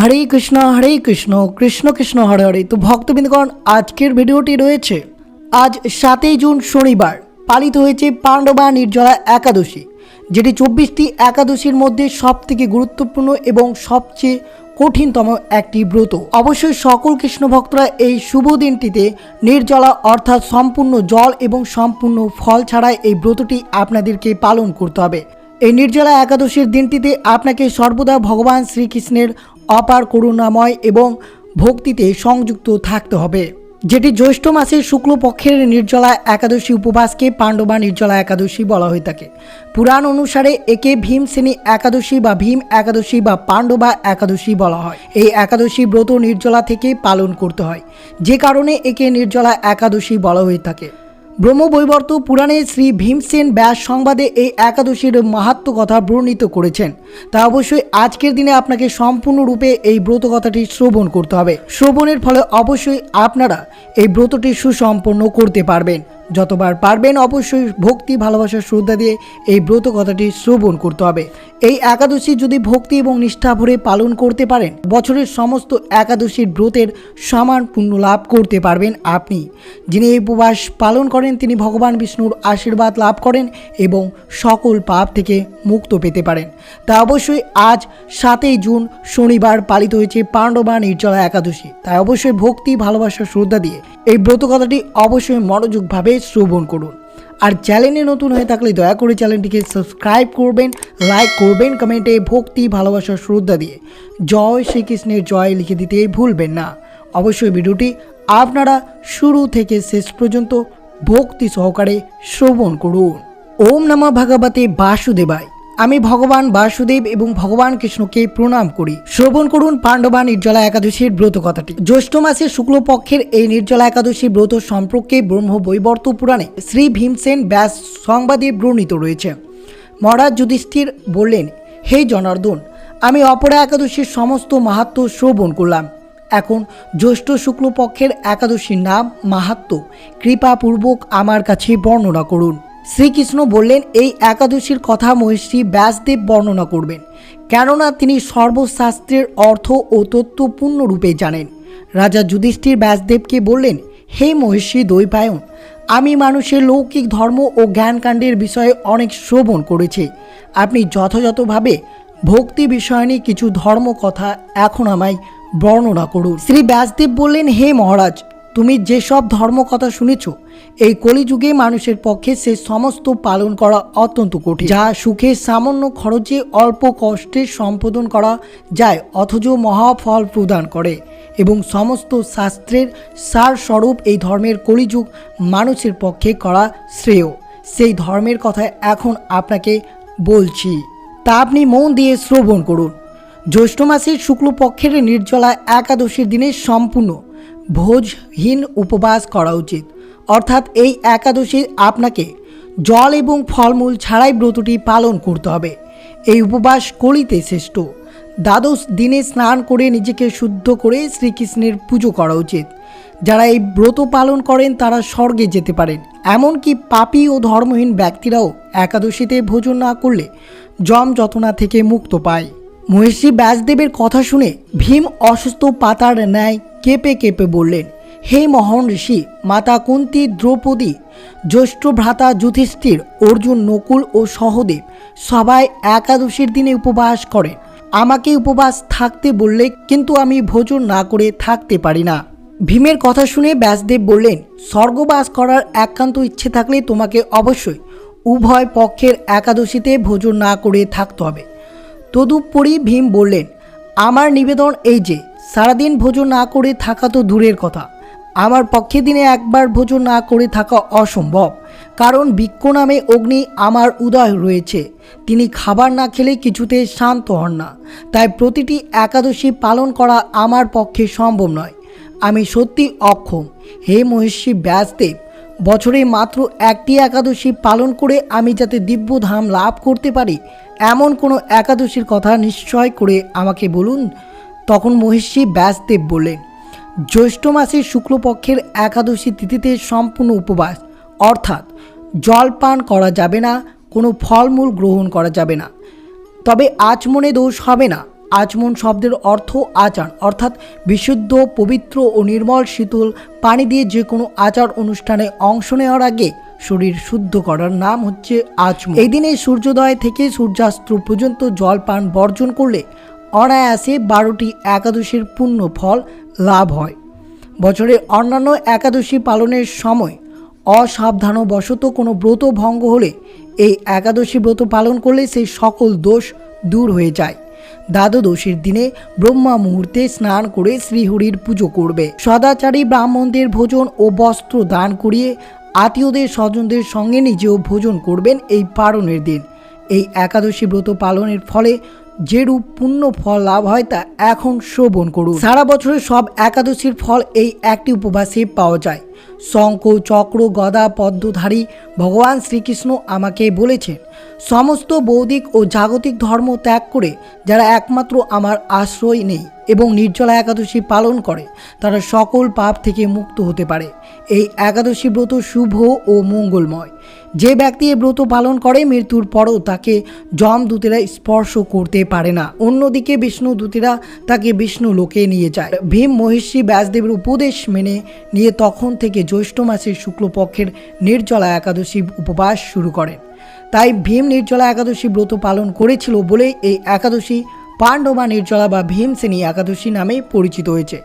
হরে কৃষ্ণ হরে কৃষ্ণ কৃষ্ণ কৃষ্ণ, হরে হরে। তো ভক্তবৃন্দগণ, আজকের ভিডিওটি রয়েছে আজ সাতই জুন শনিবার, পালিত হয়েছে পাণ্ডবা নির্জলা একাদশী, যেটি চব্বিশটি একাদশীর মধ্যে সবথেকে গুরুত্বপূর্ণ এবং সবচেয়ে কঠিনতম একটি ব্রত। অবশ্যই সকল কৃষ্ণ ভক্তরা এই শুভ দিনটিতে নির্জলা অর্থাৎ সম্পূর্ণ জল এবং সম্পূর্ণ ফল ছাড়াই এই ব্রতটি আপনাদেরকে পালন করতে হবে। এই নির্জলা একাদশীর দিনটিতে আপনাকে সর্বদা ভগবান শ্রীকৃষ্ণের অপার করুণাময় এবং ভক্তিতে সংযুক্ত থাকতে হবে। যেটি জ্যৈষ্ঠ মাসের শুক্লপক্ষের নির্জলা একাদশী উপবাসকে পাণ্ডবা নির্জলা একাদশী বলা হয়ে থাকে। পুরাণ অনুসারে একে ভীমসেনী একাদশী বা ভীম একাদশী বা পাণ্ডবা একাদশী বলা হয়। এই একাদশী ব্রত নির্জলা থেকে পালন করতে হয়। যে কারণে একে নির্জলা একাদশী বলা হয়ে থাকে। ব্রহ্মবৈবর্ত পুরাণে শ্রী ভীমসেন ব্যাস সংবাদে এই একাদশীর মাহাত্ম কথা বর্ণিত করেছেন। তা অবশ্যই আজকের দিনে আপনাকে সম্পূর্ণরূপে এই ব্রত কথাটি শ্রবণ করতে হবে। শ্রবণের ফলে অবশ্যই আপনারা এই ব্রতটি সুসম্পন্ন করতে পারবেন। যতবার পারবেন অবশ্যই ভক্তি, ভালোবাসার শ্রদ্ধা দিয়ে এই ব্রত কথাটি শ্রবণ করতে হবে। এই একাদশী যদি ভক্তি এবং নিষ্ঠা ভরে পালন করতে পারেন, বছরের সমস্ত একাদশীর ব্রতের সমান পুণ্য লাভ করতে পারবেন আপনি। যিনি এই উপবাস পালন করেন, তিনি ভগবান বিষ্ণুর আশীর্বাদ লাভ করেন এবং সকল পাপ থেকে মুক্ত পেতে পারেন। তা অবশ্যই আজ সাতই জুন শনিবার পালিত হয়েছে পাণ্ডবা নির্জলা একাদশী। তাই অবশ্যই ভক্তি ভালোবাসা শ্রদ্ধা দিয়ে এই ব্রত কথাটি অবশ্যই মনোযোগভাবে শ্রবণ করুন। আর চ্যানেলে নতুন হয়ে থাকলে দয়া করে চ্যানেলটিকে সাবস্ক্রাইব করবেন, লাইক করবেন, কমেন্টে ভক্তি, ভালোবাসা, শ্রদ্ধা দিয়ে জয় শ্রীকৃষ্ণের জয় লিখে দিতে ভুলবেন না। অবশ্যই ভিডিওটি আপনারা শুরু থেকে শেষ পর্যন্ত ভক্তি সহকারে শ্রবণ করুন। ওম নমঃ ভগবতে বাসুদেবায়। আমি ভগবান বাসুদেব এবং ভগবান কৃষ্ণকে প্রণাম করি। শ্রবণ করুন পাণ্ডবা নির্জলা একাদশীর ব্রত কথাটি। জ্যৈষ্ঠ মাসের শুক্লপক্ষের এই নির্জলা একাদশী ব্রত সম্পর্কে ব্রহ্ম বৈবর্ত পুরাণে শ্রী ভীমসেন ব্যাস সংবাদে বর্ণিত রয়েছে। মহারাজ যুধিষ্ঠির বললেন, হে জনার্দন, আমি অপরা একাদশীর সমস্ত মাহাত্ম শ্রবণ করলাম। এখন জ্যৈষ্ঠ শুক্লপক্ষের একাদশীর নাম মাহাত্ম। কৃপাপূর্বক আমার কাছে বর্ণনা করুন। শ্রীকৃষ্ণ বললেন, এই একাদশীর কথা মহর্ষি ব্যাসদেব বর্ণনা করবেন। কেননা তিনি সর্বশাস্ত্রের অর্থ ও তত্ত্ব জানেন। রাজা যুধিষ্ঠির ব্যাসদেবকে বললেন, হে মহর্ষি দৈপায়ন আমি মানুষের লৌকিক ধর্ম ও জ্ঞানকাণ্ডের বিষয়ে অনেক শ্রবণ করেছি। আপনি যথাযথভাবে ভক্তি বিষয় নিয়ে কিছু ধর্ম কথা এখন আমায় বর্ণনা করুন। শ্রী ব্যাসদেব বললেন, হে মহারাজ তুমি যেসব ধর্ম কথা শুনেছ, এই কলিযুগে মানুষের পক্ষে সে সমস্ত পালন করা অত্যন্ত কঠিন। যা সুখে সামান্য খরচে অল্প কষ্টে সম্পাদন করা যায়, অথচ মহাফল প্রদান করে এবং সমস্ত শাস্ত্রের সার স্বরূপ এই ধর্মের কলিযুগ মানুষের পক্ষে করা শ্রেয়। সেই ধর্মের কথা এখন আপনাকে বলছি। তা আপনি মন দিয়ে শ্রবণ করুন। জ্যৈষ্ঠ মাসের শুক্লপক্ষের নির্জলা একাদশীর দিনে সম্পূর্ণ ভোজহীন উপবাস করা উচিত। অর্থাৎ এই একাদশী আপনাকে জল এবং ফলমূল ছাড়াই ব্রতটি পালন করতে হবে। এই উপবাস করিতে শ্রেষ্ঠ। দ্বাদশ দিনে স্নান করে নিজেকে শুদ্ধ করে শ্রীকৃষ্ণের পুজো করা উচিত। যারা এই ব্রত পালন করেন, তারা স্বর্গে যেতে পারেন। এমনকি পাপী ও ধর্মহীন ব্যক্তিরাও একাদশীতে ভোজন না করলে জম যতনা থেকে মুক্ত পায়। মহর্ষি ব্যাসদেবের কথা শুনে ভীম অসুস্থ পাতার ন্যায় কেঁপে কেঁপে বললেন, হে মহান ঋষি, মাতা কুন্তি দ্রৌপদী, জ্যৈষ্ঠ ভ্রাতা যুধিষ্ঠির, অর্জুন, নকুল ও সহদেব সবাই একাদশীর দিনে উপবাস করেন। আমাকে উপবাস থাকতে বললে কিন্তু আমি ভোজন না করে থাকতে পারি না। ভীমের কথা শুনে ব্যাসদেব বললেন, স্বর্গবাস করার একান্ত ইচ্ছে থাকলে তোমাকে অবশ্যই উভয় পক্ষের একাদশীতে ভোজন না করে থাকতে হবে। তদুপরি ভীম বললেন, আমার নিবেদন এই যে সারাদিন ভোজন না করে থাকা তো দূরের কথা। আমার পক্ষে দিনে একবার ভোজন না করে থাকা অসম্ভব। কারণ বৃক্ষ নামে অগ্নি আমার উদয় রয়েছে। তিনি খাবার না খেলে কিছুতে শান্ত হন না। তাই প্রতিটি একাদশী পালন করা আমার পক্ষে সম্ভব নয়। আমি সত্যি অক্ষম। হে মহর্ষি ব্যাসদেব, বছরে মাত্র একটি একাদশী পালন করে আমি যাতে দিব্য ধাম লাভ করতে পারি, এমন কোনো একাদশীর কথা নিশ্চয় করে আমাকে বলুন। তখন মহিষী ব্যাসদেব বললেন, জ্যৈষ্ঠ মাসের শুক্লপক্ষের একাদশী তিথিতে সম্পূর্ণ উপবাস। অর্থাৎ জল পান করা যাবে না, কোনো ফলমূল গ্রহণ করা যাবে না। তবে আচমনে দোষ হবে না। আচমন শব্দের অর্থ আচার। অর্থাৎ বিশুদ্ধ, পবিত্র ও নির্মল শীতল পানি দিয়ে যে কোনো আচার অনুষ্ঠানে অংশ নেওয়ার আগে শরীর শুদ্ধ করার নাম হচ্ছে আচমন। এই দিনে সূর্যোদয় থেকে সূর্যাস্ত পর্যন্ত জল পান বর্জন করলে অনায়াসে বারোটি একাদশীর পূর্ণ ফল লাভ হয়। বছরে অন্যান্য একাদশী পালনের সময় অসাবধানবশত কোনো ব্রত ভঙ্গ হলে এই একাদশী ব্রত পালন করলে সেই সকল দোষ দূর হয়ে যায়। দ্বাদশীর দিনে ব্রহ্মা মুহূর্তে স্নান করে শ্রীহরির পুজো করবে। সদাচারী ব্রাহ্মণদের ভোজন ও বস্ত্র দান করিয়ে আত্মীয়দের স্বজনদের সঙ্গে নিজেও ভোজন করবেন এই পালনের দিন। এই একাদশী ব্রত পালনের ফলে যেরূপ পুণ্য ফল লাভ হয়, তা এখন শ্রবণ করুন। সারা বছরের সব একাদশীর ফল এই একটি উপবাসে পাওয়া যায়। শঙ্খ, চক্র, গদা, পদ্মধারী ভগবান শ্রীকৃষ্ণ আমাকে বলেছেন সমস্ত বৌদ্ধিক ও জাগতিক ধর্ম ত্যাগ করে যারা একমাত্র আমার আশ্রয় নেই এবং নির্জলা একাদশী পালন করে, তারা সকল পাপ থেকে মুক্ত হতে পারে। এই একাদশী ব্রত শুভ ও মঙ্গলময়। যে ব্যক্তি এই ব্রত পালন করে, মৃত্যুর পরও তাকে যমদূতেরা স্পর্শ করতে পারে না। অন্যদিকে বিষ্ণু দূতেরা তাকে বিষ্ণু লোকে নিয়ে যায়। ভীম মহিষী ব্যাসদেবের উপদেশ মেনে নিয়ে তখন থেকে জ্যৈষ্ঠ মাসের শুক্লপক্ষের নির্জলা একাদশী উপবাস শুরু করেন। তাই ভীম নির্জলা একাদশী ব্রত পালন করেছিল বলেই এই একাদশী পাণ্ডবা নির্জলা বা ভীমসেনী একাদশী নামে পরিচিত হয়েছে।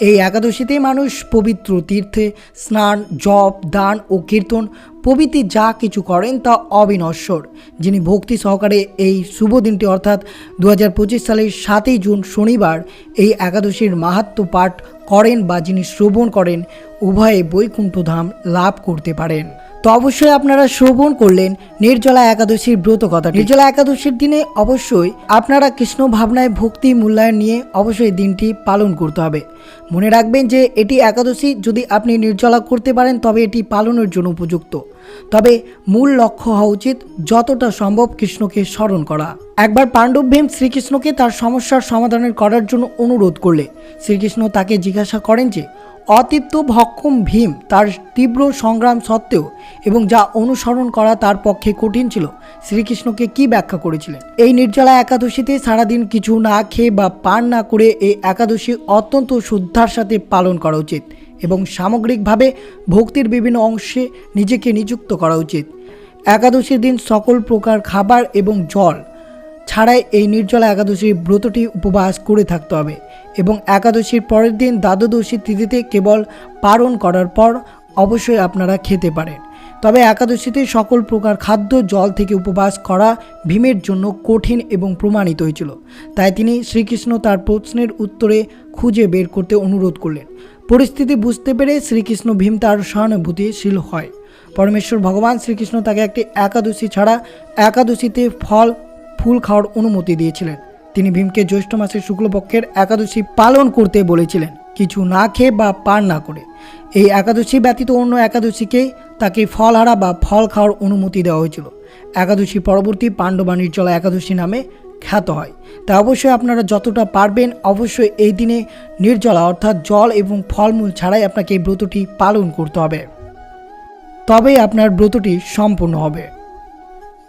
এই একাদশীতে মানুষ পবিত্র তীর্থে স্নান, জপ, দান ও কীর্তন প্রভৃতি যা কিছু করেন তা অবিনশ্বর, যিনি ভক্তি সহকারে এই শুভ দিনটি অর্থাৎ দু হাজার পঁচিশ সালের সাতই জুন শনিবার এই একাদশীর মাহাত্ম পাঠ করেন বা যিনি শ্রবণ করেন, উভয়ে বৈকুণ্ঠধাম লাভ করতে পারেন। তো অবশ্যই আপনারা শ্রবণ করলেন নির্জলা একাদশীর ব্রত কথা নির্জলা একাদশীর দিনে অবশ্যই আপনারা কৃষ্ণ ভাবনায় ভক্তি মূল্যায়ন নিয়ে অবশ্যই দিনটি পালন করতে হবে। মনে রাখবেন যে এটি একাদশী, যদি আপনি নির্জলা করতে পারেন, তবে এটি পালনের জন্য উপযুক্ত। তবে মূল লক্ষ্য হওয়া উচিত যতটা সম্ভব কৃষ্ণকে স্মরণ করা। একবার পাণ্ডব ভীম শ্রীকৃষ্ণকে তার সমস্যার সমাধানের করার জন্য অনুরোধ করলে, শ্রীকৃষ্ণ তাকে জিজ্ঞাসা করেন যে অতীপ্ত ভক্ষম ভীম তার তীব্র সংগ্রাম সত্ত্বেও এবং যা অনুসরণ করা তার পক্ষে কঠিন ছিল, শ্রীকৃষ্ণকে কি ব্যাখ্যা করেছিলেন? এই নির্জলা একাদশীতে সারাদিন কিছু না খেয়ে বা পান না করে এই একাদশী অত্যন্ত শ্রদ্ধার সাথে পালন করা উচিত এবং সামগ্রিকভাবে ভক্তির বিভিন্ন অংশে নিজেকে নিযুক্ত করা উচিত। একাদশীর দিন সকল প্রকার খাবার এবং জল ছাড়াই এই নির্জলা একাদশীর ব্রতটি উপবাস করে থাকতে হবে এবং একাদশীর পরের দিন দ্বাদশী তিথিতে কেবল পালন করার পর অবশ্যই আপনারা খেতে পারেন। তবে একাদশীতে সকল প্রকার খাদ্য, জল থেকে উপবাস করা ভীমের জন্য কঠিন এবং প্রমাণিত হয়েছিল। তাই তিনি শ্রীকৃষ্ণ তার প্রশ্নের উত্তরে খুঁজে বের করতে অনুরোধ করলেন। পরিস্থিতি বুঝতে পেরে শ্রীকৃষ্ণ ভীম তার সহানুভূতিশীল হয়। পরমেশ্বর ভগবান শ্রীকৃষ্ণ তাকে একটি একাদশী ছাড়া একাদশীতে ফল ফুল খাওয়ার অনুমতি দিয়েছিলেন। তিনি ভীমকে জ্যৈষ্ঠ মাসের শুক্লপক্ষের একাদশী পালন করতে বলেছিলেন। কিছু না খেয়ে বা পান না করে। এই একাদশী ব্যতীত অন্য একাদশীকে তাকে ফলহারা বা ফল খাওয়ার অনুমতি দেওয়া হয়েছিল। একাদশী পরবর্তী পাণ্ডবা নির্জলা একাদশী নামে খ্যাত হয়। তা অবশ্যই আপনারা যতটা পারবেন অবশ্যই এই দিনে নির্জলা অর্থাৎ জল এবং ফলমূল ছাড়াই আপনাকে এই ব্রতটি পালন করতে হবে। তবেই আপনার ব্রতটি সম্পূর্ণ হবে।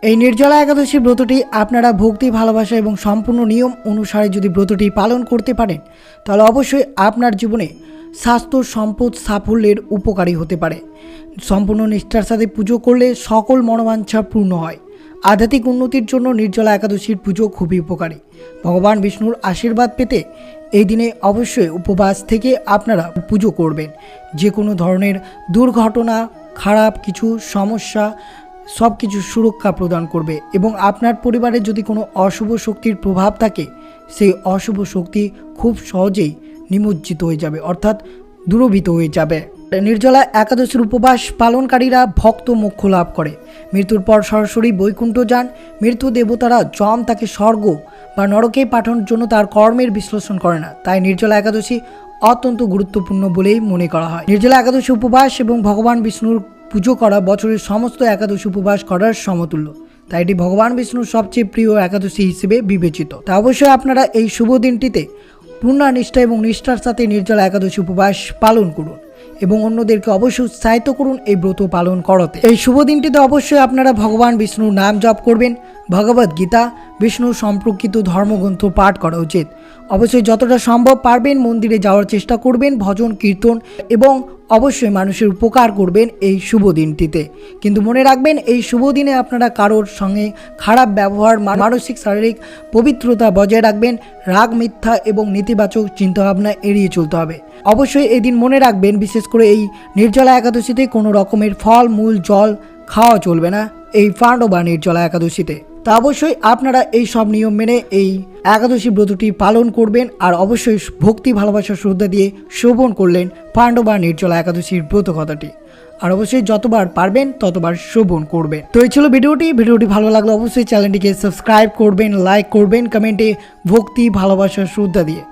এই নির্জলা একাদশী ব্রতটি আপনারা ভক্তি, ভালোবাসা এবং সম্পূর্ণ নিয়ম অনুসারে যদি ব্রতটি পালন করতে পারেন, তাহলে অবশ্যই আপনার জীবনে স্বাস্থ্য, সম্পদ, সাফল্যের উপকারী হতে পারে। সম্পূর্ণ নিষ্ঠার সাথে পুজো করলে সকল মনোবাঞ্ছা পূর্ণ হয়। আধ্যাত্মিক উন্নতির জন্য নির্জলা একাদশীর পুজো খুবই উপকারী। ভগবান বিষ্ণুর আশীর্বাদ পেতে এই দিনে অবশ্যই উপবাস থেকে আপনারা পুজো করবেন। যে কোনো ধরনের দুর্ঘটনা, খারাপ কিছু, সমস্যা সব কিছু সুরক্ষা প্রদান করবে এবং আপনার পরিবারে যদি কোনো অশুভ শক্তির প্রভাব থাকে, সেই অশুভ শক্তি খুব সহজেই নিমজ্জিত হয়ে যাবে, অর্থাৎ দূরভীত হয়ে যাবে। নির্জলা একাদশীর উপবাস পালনকারীরা ভক্ত মোক্ষ লাভ করে। মৃত্যুর পর সরাসরি বৈকুণ্ঠ যান। মৃত্যু দেবতারা যম তাকে স্বর্গ বা নরকে পাঠানোর জন্য তার কর্মের বিশ্লেষণ করে না। তাই নির্জলা একাদশী অত্যন্ত গুরুত্বপূর্ণ বলেই মনে করা হয়। নির্জলা একাদশী উপবাস এবং ভগবান বিষ্ণুর পুজো করা বছরের সমস্ত একাদশী উপবাস করার সমতুল্য। তাই এটি ভগবান বিষ্ণুর সবচেয়ে প্রিয় একাদশী হিসেবে বিবেচিত। তা অবশ্যই আপনারা এই শুভ দিনটিতে পূর্ণা নিষ্ঠা এবং নিষ্ঠার সাথে নির্জলা একাদশী উপবাস পালন করুন এবং অন্যদেরকে অবশ্যই উৎসাহিত করুন এই ব্রত পালন করতে। এই শুভ দিনটিতে অবশ্যই আপনারা ভগবান বিষ্ণুর নাম জপ করবেন। ভগবদ গীতা, বিষ্ণু সম্পর্কিত ধর্মগ্রন্থ পাঠ করা উচিত। অবশ্যই যতটা সম্ভব পারবেন মন্দিরে যাওয়ার চেষ্টা করবেন, ভজন, কীর্তন এবং অবশ্যই মানুষের উপকার করবেন এই শুভ দিনটিতে। কিন্তু মনে রাখবেন, এই শুভ দিনে আপনারা কারোর সঙ্গে খারাপ ব্যবহার মানসিক, শারীরিক পবিত্রতা বজায় রাখবেন, রাগ, মিথ্যা এবং নেতিবাচক চিন্তাভাবনা এড়িয়ে চলতে হবে। অবশ্যই এই দিন মনে রাখবেন, বিশেষ করে এই নির্জলা একাদশীতে কোনো রকমের ফল, মূল, জল খাওয়া চলবে না। এই ফান্ড বা নির্জলা একাদশীতে। তা অবশ্যই আপনারা এই সব নিয়ম মেনে এই একাদশী ব্রতটি পালন করবেন আর অবশ্যই ভক্তি, ভালোবাসা, শ্রদ্ধা দিয়ে শোভন করলেন পাণ্ডবা নির্জলা একাদশীর ব্রত কথাটি আর অবশ্যই যতবার পারবেন ততবার শোভন করবেন। তো এই ছিল ভিডিওটি। ভিডিওটি ভালো লাগলে অবশ্যই চ্যানেলটিকে সাবস্ক্রাইব করবেন, লাইক করবেন, কমেন্টে ভক্তি, ভালোবাসা, শ্রদ্ধা দিয়ে।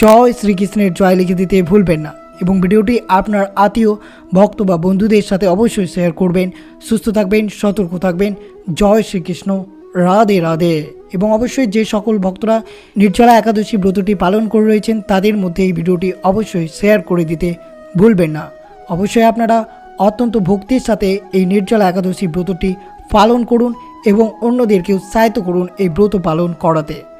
জয় শ্রীকৃষ্ণের জয় লিখে দিতে ভুলবেন না। এবং ভিডিওটি আপনার আত্মীয়, ভক্ত বা বন্ধুদের সাথে অবশ্যই শেয়ার করবেন। সুস্থ থাকবেন, সতর্ক থাকবেন। জয় শ্রীকৃষ্ণ। রাধে রাধে। এবং অবশ্যই যে সকল ভক্তরা নির্জলা একাদশী ব্রতটি পালন করে রয়েছেন, তাদের মধ্যে এই ভিডিওটি অবশ্যই শেয়ার করে দিতে ভুলবেন না। অবশ্যই আপনারা অত্যন্ত ভক্তির সাথে এই নির্জলা একাদশী ব্রতটি পালন করুন এবং অন্যদেরকেও উৎসাহিত করুন এই ব্রত পালন করাতে।